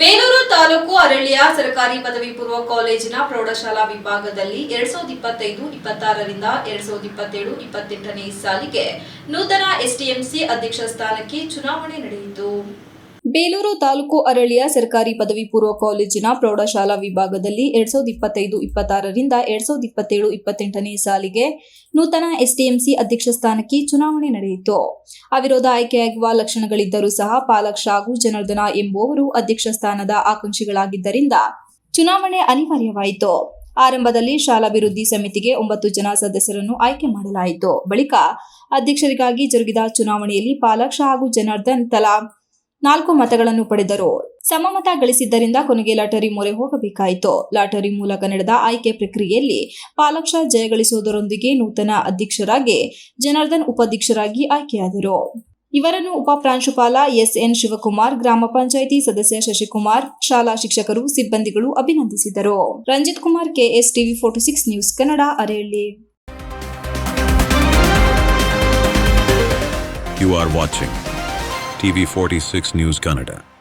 ಬೇಲೂರು ತಾಲೂಕು ಅರಳ್ಳಿಯ ಸರ್ಕಾರಿ ಪದವಿ ಪೂರ್ವ ಕಾಲೇಜಿನ ಪ್ರೌಢಶಾಲಾ ವಿಭಾಗದಲ್ಲಿ ಎರಡ್ ಸಾವಿರದ ಇಪ್ಪತ್ತೈದು, ಇಪ್ಪತ್ತಾರರಿಂದ ಎರಡ್ ಸಾವಿರದ ಇಪ್ಪತ್ತೇಳು, ಇಪ್ಪತ್ತೆಂಟನೇ ಸಾಲಿಗೆ ನೂತನ ಎಸ್ಟಿಎಂಸಿ ಅಧ್ಯಕ್ಷ ಸ್ಥಾನಕ್ಕೆ ಚುನಾವಣೆ ನಡೆಯಿತು. ಬೇಲೂರು ತಾಲೂಕು ಅರಳಿಯ ಸರ್ಕಾರಿ ಪದವಿ ಪೂರ್ವ ಕಾಲೇಜಿನ ಪ್ರೌಢಶಾಲಾ ವಿಭಾಗದಲ್ಲಿ ಎರಡ್ ಸಾವಿರದ ಇಪ್ಪತ್ತೈದು, ಇಪ್ಪತ್ತಾರರಿಂದ ಎರಡ್ ಸಾವಿರದ ಇಪ್ಪತ್ತೇಳು, ಇಪ್ಪತ್ತೆಂಟನೇ ಸಾಲಿಗೆ ನೂತನ ಎಸ್ಟಿಎಂಸಿ ಅಧ್ಯಕ್ಷ ಸ್ಥಾನಕ್ಕೆ ಚುನಾವಣೆ ನಡೆಯಿತು. ಅವಿರೋಧ ಆಯ್ಕೆಯಾಗುವ ಲಕ್ಷಣಗಳಿದ್ದರೂ ಸಹ ಪಾಲಕ್ಷ ಹಾಗೂ ಜನಾರ್ದನ ಎಂಬುವವರು ಅಧ್ಯಕ್ಷ ಸ್ಥಾನದ ಆಕಾಂಕ್ಷಿಗಳಾಗಿದ್ದರಿಂದ ಚುನಾವಣೆ ಅನಿವಾರ್ಯವಾಯಿತು. ಆರಂಭದಲ್ಲಿ ಶಾಲಾಭಿವೃದ್ಧಿ ಸಮಿತಿಗೆ ಒಂಬತ್ತು ಜನ ಸದಸ್ಯರನ್ನು ಆಯ್ಕೆ ಮಾಡಲಾಯಿತು. ಬಳಿಕ ಅಧ್ಯಕ್ಷರಿಗಾಗಿ ಜರುಗಿದ ಚುನಾವಣೆಯಲ್ಲಿ ಪಾಲಾಕ್ಷ ಹಾಗೂ ಜನಾರ್ದನ್ ತಲಾ ನಾಲ್ಕು ಮತಗಳನ್ನು ಪಡೆದರು. ಸಮಮತ ಗಳಿಸಿದ್ದರಿಂದ ಕೊನೆಗೆ ಲಾಟರಿ ಮೊರೆ ಹೋಗಬೇಕಾಯಿತು. ಲಾಟರಿ ಮೂಲಕ ನಡೆದ ಆಯ್ಕೆ ಪ್ರಕ್ರಿಯೆಯಲ್ಲಿ ಪಾಲಾಕ್ಷ ಜಯಗಳಿಸುವುದರೊಂದಿಗೆ ನೂತನ ಅಧ್ಯಕ್ಷರಾಗಿ, ಜನಾರ್ದನ್ ಉಪಾಧ್ಯಕ್ಷರಾಗಿ ಆಯ್ಕೆಯಾದರು. ಇವರನ್ನು ಉಪ ಪ್ರಾಂಶುಪಾಲ ಎಸ್ಎನ್ ಶಿವಕುಮಾರ್, ಗ್ರಾಮ ಪಂಚಾಯಿತಿ ಸದಸ್ಯ ಶಶಿಕುಮಾರ್, ಶಾಲಾ ಶಿಕ್ಷಕರು, ಸಿಬ್ಬಂದಿಗಳು ಅಭಿನಂದಿಸಿದರು. Ranjith Kumar, KS TV forty six news Kannada, Arehalli. You TV46 News Canada.